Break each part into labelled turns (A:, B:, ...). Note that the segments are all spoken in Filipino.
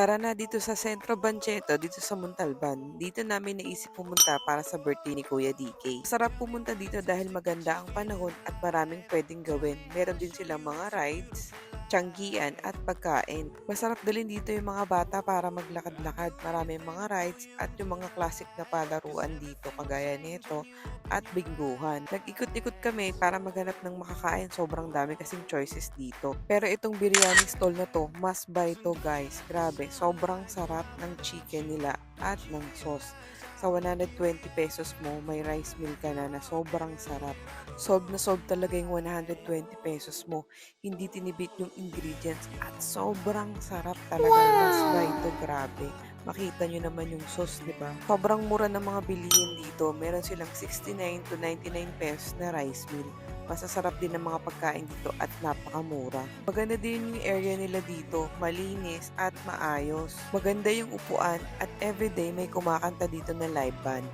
A: Tara na dito sa Centro Bancheto, dito sa Montalban. Dito namin naisip pumunta para sa birthday ni Kuya DK. Sarap pumunta dito dahil maganda ang panahon at maraming pwedeng gawin. Meron din silang mga rides, tiyanggian at pagkain. Masarap dalhin dito yung mga bata para maglakad-lakad. Maraming mga rides at yung mga classic na palaruan dito kagaya nito at bingguhan. Nag-ikot-ikot kami para maghanap ng makakain. Sobrang dami kasing choices dito. Pero itong biryani stall na to, must buy to guys. Grabe, sobrang sarap ng chicken nila at ng sauce. Sa 120 pesos mo, may rice meal ka na na sobrang sarap. Solve na solve talaga yung 120 pesos mo. Hindi tinibit yung ingredients at sobrang sarap talaga. Must buy to, grabe. Makita nyo naman yung sauce, di ba? Sobrang mura ng mga bilihin dito. Meron silang 69 to 99 pesos na rice meal. Masasarap din ang mga pagkain dito at napakamura. Maganda din yung area nila dito, malinis at maayos. Maganda yung upuan at everyday may kumakanta dito na live band.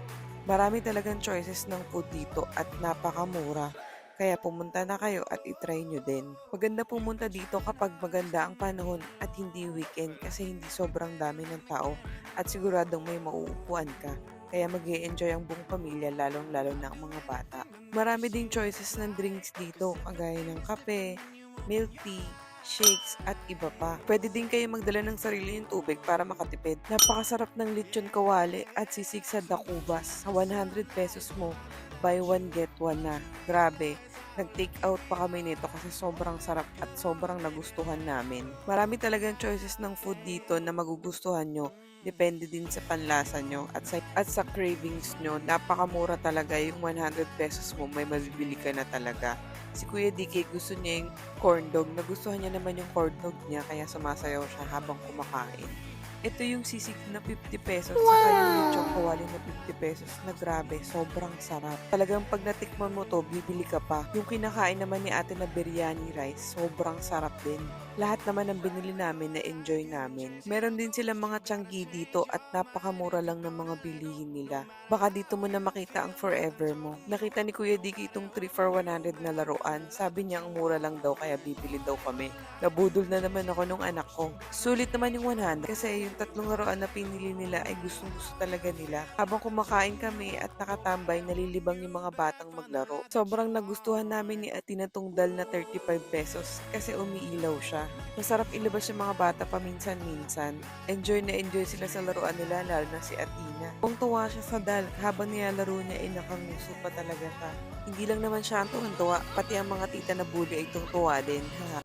A: Marami talagang choices ng food dito at napakamura. Kaya pumunta na kayo at itry nyo din. Maganda pumunta dito kapag maganda ang panahon at hindi weekend kasi hindi sobrang dami ng tao at siguradong may mauupuan ka. Kaya mag enjoy ang buong pamilya lalong-lalo na ang mga bata. Marami ding choices ng drinks dito kagaya ng kape, milk tea, shakes at iba pa. Pwede din kayo magdala ng sarili yung tubig para makatipid. Napakasarap ng lechon kawali at sisig sa dakubas. Sa 100 pesos mo, buy one get one na. Grabe. Nag-take out pa kami nito kasi sobrang sarap at sobrang nagustuhan namin. Marami talagang choices ng food dito na magugustuhan nyo. Depende din sa panlasa nyo at sa, at sa cravings nyo. Napakamura talaga yung 100 pesos mo. May mabibili ka na talaga. Si Kuya DK gusto niya yung corn dog. Nagustuhan niya naman yung corn dog niya kaya sumasayaw siya habang kumakain. Ito yung sisig na 50 pesos saka yung lechong kawali na 50 pesos na grabe, sobrang sarap. Talagang pag natikman mo to, bibili ka pa. Yung kinakain naman ni ate na biryani rice, sobrang sarap din. Lahat naman ng binili namin na enjoy namin. Meron din silang mga tiyanggi dito at napakamura lang ng mga bilihin nila. Baka dito mo na makita ang forever mo. Nakita ni Kuya Diki itong 3 for 100 na laruan. Sabi niya ang mura lang daw kaya bibili daw kami. Nabudol na naman ako nung anak ko. Sulit naman yung 100 kasi yung tatlong laruan na pinili nila ay gustong gusto talaga nila. Habang kumakain kami at nakatambay, nalilibang yung mga batang maglaro. Sobrang nagustuhan namin ni Atina tong dal na 35 pesos kasi umiilaw siya. Masarap ilabas yung mga bata paminsan-minsan. Enjoy na enjoy sila sa laruan nila, lalo na si Atina. Kung tuwa siya sa dal, habang nilalaro niya ay nakanguso pa talaga siya. Hindi lang naman siya ang tuwan-tuwa, pati ang mga tita na bully ay tuwa din. Ha?